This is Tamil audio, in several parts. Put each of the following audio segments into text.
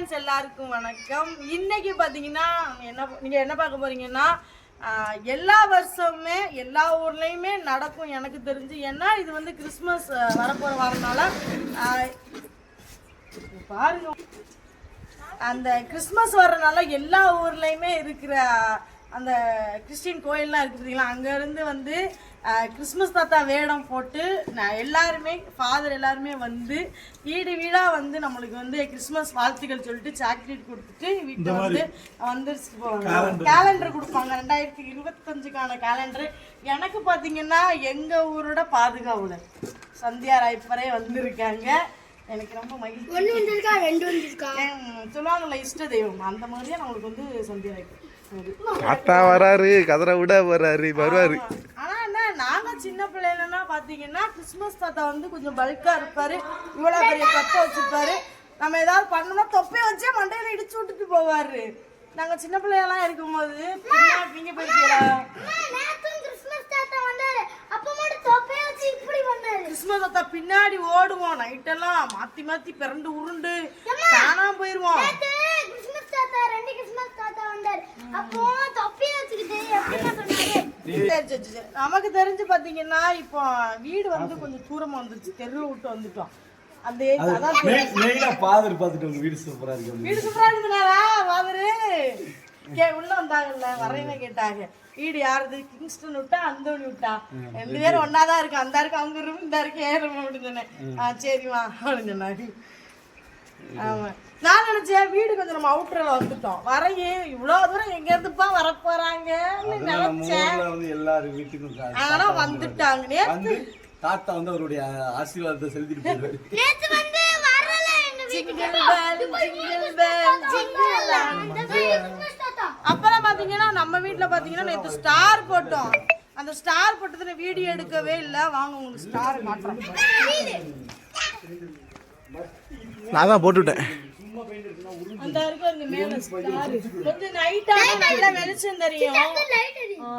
ஃப்ரெண்ட்ஸ் எல்லாருக்கும் வணக்கம். இன்னைக்கு பார்த்தீங்கன்னா என்ன நீங்கள் என்ன பார்க்க போறீங்கன்னா எல்லா வருஷமுமே எல்லா ஊர்லேயுமே நடக்கும் எனக்கு தெரிஞ்சு. ஏன்னா இது வந்து கிறிஸ்மஸ் வரப்போகிற வரனால பாருங்க. அந்த கிறிஸ்மஸ் வர்றனால எல்லா ஊர்லேயுமே இருக்கிற அந்த கிறிஸ்டின் கோயில்லாம் இருக்குது பார்த்தீங்களா அங்கேருந்து வந்து கிறிஸ்மஸ் தாத்தா வேடம் போட்டு நான் எல்லாருமே ஃபாதர் எல்லாருமே வந்து வீடு வீடாக வந்து நம்மளுக்கு வந்து கிறிஸ்மஸ் வாழ்த்துக்கள் சொல்லிட்டு சாக்லேட் கொடுத்துட்டு வீட்டில் வந்து வந்துருச்சு போவாங்க. கேலண்டர் கொடுப்பாங்க. ரெண்டாயிரத்தி இருபத்தஞ்சுக்கான கேலண்டர் எனக்கு பார்த்தீங்கன்னா எங்கள் ஊரோட பாதுகாவலர் சந்தியா ராய்ப்பரே வந்திருக்காங்க. எனக்கு ரொம்ப மகிழ்ச்சி. ஒன்று வந்திருக்கா? ரெண்டு வந்திருக்கா? சொல்லுவாங்கல்ல இஷ்ட தெய்வம். அந்த மாதிரியே நம்மளுக்கு வந்து சந்தியா இருக்கு தாத்தா வராரு கதரை விட வராரு வருவாரு. நாங்க சின்ன பிள்ளைலன்னா பாத்தீங்கன்னா கிறிஸ்மஸ் தாத்தா வந்து கொஞ்சம் பல்கா இருப்பாரு. இவ்வளவு பெரிய தொப்பை வச்சிருப்பாரு. நம்ம ஏதாவது பண்ணோம்னா தொப்பையை வச்சே மண்டையில இடிச்சு விட்டுட்டு போவாரு. நாங்க சின்ன பிள்ளையெல்லாம் இருக்கும்போது நீங்க போயிருக்கீங்களா கிறிஸ்மஸ் தாத்தா பின்னாடி ஓடுவோம். நைட்டெல்லாம் மாத்தி மாத்தி பிறண்டு உருண்டு காணாம போயிருவோம் நேத்து கிறிஸ்மஸ் தாத்தா ரெண்டு கிறிஸ்மஸ் தாத்தா வந்தாரு அப்போ தொப்பைய வச்சுக்கிட்டு எப்படின்னா சரி. நமக்கு தெரிஞ்சு பாத்தீங்கன்னா இப்போ வீடு வந்து கொஞ்சம் தூரமா வந்துருச்சு. தெருவை விட்டு வந்துட்டோம். அந்த. மெயினா பாதர் பார்த்துட்டு உங்க வீடு சூப்பரா இருக்கு வீடு சூப்பரா இருக்குனாரா வாதரு கே உள்ள வந்தாங்கல்ல வரையவே கேட்டாங்க. வீடு யாருது? கிங்ஸ்டன் விட்டா அந்தோணி விட்டா. ரெண்டு பேரும் ஒன்னாதான் இருக்கு. அந்த இருக்கு அவங்க ரூம் இந்த இருக்கு ஏ ரூம் அப்படின்னு சொன்னேன். அப்படின்னு நான் நினைச்சேன் வீடு கொஞ்சம் நம்ம அவுட்டர்ல வந்துட்டோம். வரையே இவ்வளவு தூரம் எங்க இருந்துப்பா ஊர்ல வந்து எல்லாரும் வீட்டுக்கும் ஆனா வந்துட்டாங்க. நேத்து தாத்தா வந்து அவருடைய ஆசீர்வாதத்தை செலுத்திட்டு போயிடுவாரு. நேத்து வந்து வரல எங்க அப்புறம் பாத்தீங்கன்னா நம்ம வீட்ல பாத்தீங்கன்னா நேத்து ஸ்டார் போட்டோம். அந்த ஸ்டார் போட்டதுல வீடியோ எடுக்கவே இல்ல. வாங்க உங்களுக்கு ஸ்டார் காட்டுறேன் நான் தான் போட்டுவிட்டேன். அந்த இருக்கு அந்த மேல ஸ்டார் கொஞ்சம் நைட்டா நல்ல வெளிச்சம் தெரியும் லைட் அடி. ஆ,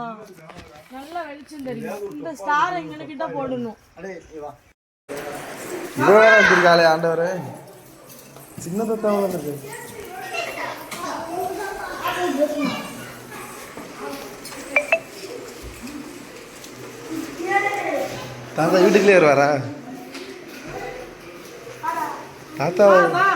நல்ல வெளிச்சம் தெரியும் இந்த ஸ்டார் எங்க கிட்ட போடணும். அடே வா. இவ்வளோ வேற வந்திருக்காளே ஆண்டவர். சின்ன தத்தா வந்திருக்கு தாத்தா வீட்டுக்குள்ளே வருவாரா? தாத்தா வா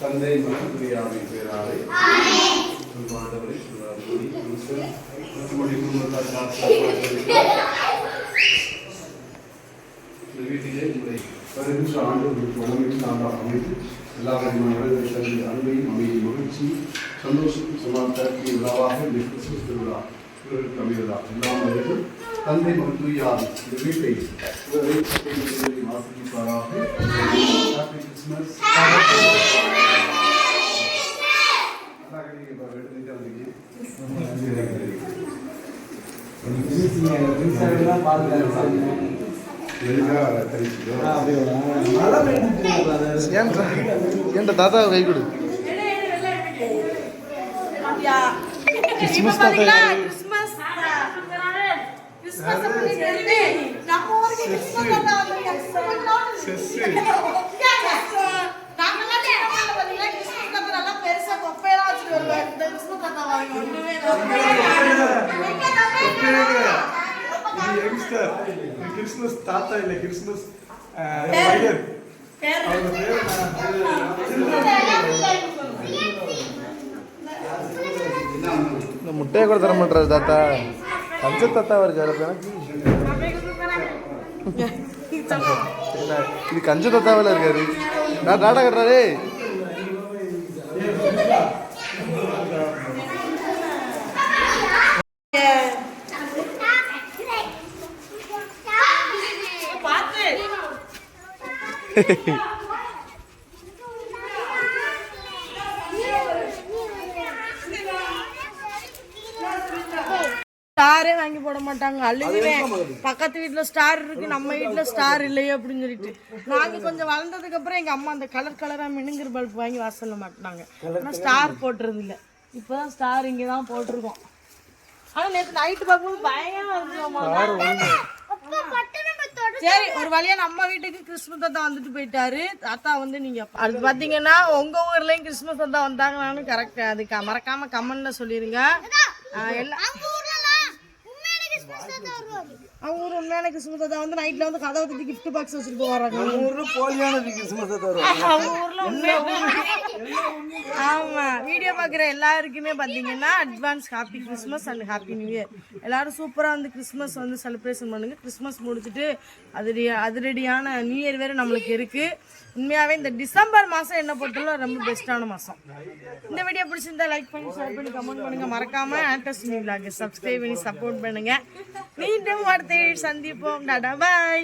தந்தை மற்றும் பிரியாவின் பேராலே ஆண்டவரை சுடாதபடி கிறிஸ்து மற்றபடி குடும்பத்தார் காப்பாற்றுவதற்கு இந்த வீட்டிலே உங்களை வருகின்ற ஆண்டு உங்களுக்கு உணவின் நாளாக அமைத்து எல்லா விதமான தந்தை அன்பையும் அமைதி மகிழ்ச்சி சந்தோஷம் சமாதானத்திற்கு விழாவாக இந்த கிறிஸ்துமஸ் திருவிழா இவர்களுக்கு அமைவதாக எல்லாம் வரைக்கும் தந்தை மற்றும் தூயார் இந்த வீட்டை இவரை ஆசிரிப்பாராக ஹாப்பி கிறிஸ்மஸ் ஏன்டா? ஏன்டா தாத்தாவை கை கொடு? கிறிஸ்மஸ் தாத்தா. கிறிஸ்மஸ் தாத்தா பெருசா தொப்பையெல்லாம் வச்சுட்டு வருவாரு. இந்த கிறிஸ்மஸ் தாத்தா வாங்க. ஒண்ணுமே எங்க தொப்பை காணோம்? இது யங்ஸ்டர் கிறிஸ்மஸ் தாத்தா இல்ல கிறிஸ்மஸ் பேர். இந்த முட்டையை கூட தர மாட்டாரு தாத்தா. பஞ்ச தாத்தாவா இருக்காரு இது கஞ்ச தாத்தாவில் இருக்காரு. நான் டாடா கட்டுறாரு. ஸ்டாரே வாங்கி போட மாட்டாங்க. அழுகுவேன் பக்கத்து வீட்ல ஸ்டார் இருக்கு. நம்ம வீட்ல ஸ்டார் இல்லையே அப்படின்னு சொல்லிட்டு. நாங்க கொஞ்சம் வளர்ந்ததுக்கு அப்புறம் எங்க அம்மா அந்த கலர் கலரா மினுங்கிற பல்ப் வாங்கி வாசல்ல மாட்டினாங்க. ஆனா ஸ்டார் போட்டுறது இல்ல. இப்பதான் ஸ்டார் இங்க தான் போட்டிருக்கோம். ஆனா நேத்து நைட்டு பார்க்கும்போது பயங்கரமா இருந்துச்சு அப்பா பட்டு நம்ம தொட சரி ஒரு வழியா நம்ம வீட்டுக்கு கிறிஸ்மஸ் தாத்தா வந்துட்டு போயிட்டாரு. தாத்தா வந்து நீங்க அது பாத்தீங்கன்னா உங்க ஊர்லயும் கிறிஸ்மஸ் தாத்தா வந்தாங்களான்னு கரெக்ட் அது க- மறக்காம கமெண்ட்ல சொல்லிருங்க. ஆஹ் எல்லா அங்க ஊர்லலாம் உண்மையான கிறிஸ்மஸ் தாத்தா வருவாரு அவங்க ஊர் உண்மையான கிறிஸ்மஸ் தாத்தா வந்து நைட்ல வந்து கதவை தட்டி கிஃப்ட் பாக்ஸ் வச்சுட்டு போறாங்க ஊர்ல போலியான கிறிஸ்மஸ் தரும் அவங்க ஊர்ல ஆமா வீடியோ பாக்குற எல்லாருக்குமே பாத்தீங்கன்னா advance happy Christmas and happy new year எல்லாரும் சூப்பரா வந்து கிறிஸ்மஸ் வந்து செலிப்ரேஷன் பண்ணுங்க கிறிஸ்மஸ் முடிச்சுட்டு அதிரடி அதிரடியான நியூ இயர் வேற நம்மளுக்கு இருக்கு உண்மையாவே இந்த டிசம்பர் மாசம் என்ன பொறுத்தவரை ரொம்ப பெஸ்டான மாசம் இந்த வீடியோ பிடிச்சிருந்தா லைக் பண்ணி ஷேர் பண்ணி கமெண்ட் பண்ணுங்க. மறக்காம ஆக்டர்ஸ் நியூ சப்ஸ்கிரைப் பண்ணி சப்போர்ட் பண்ணுங்க. மீண்டும் அடுத்த சந்திப்போம். டாடா பாய்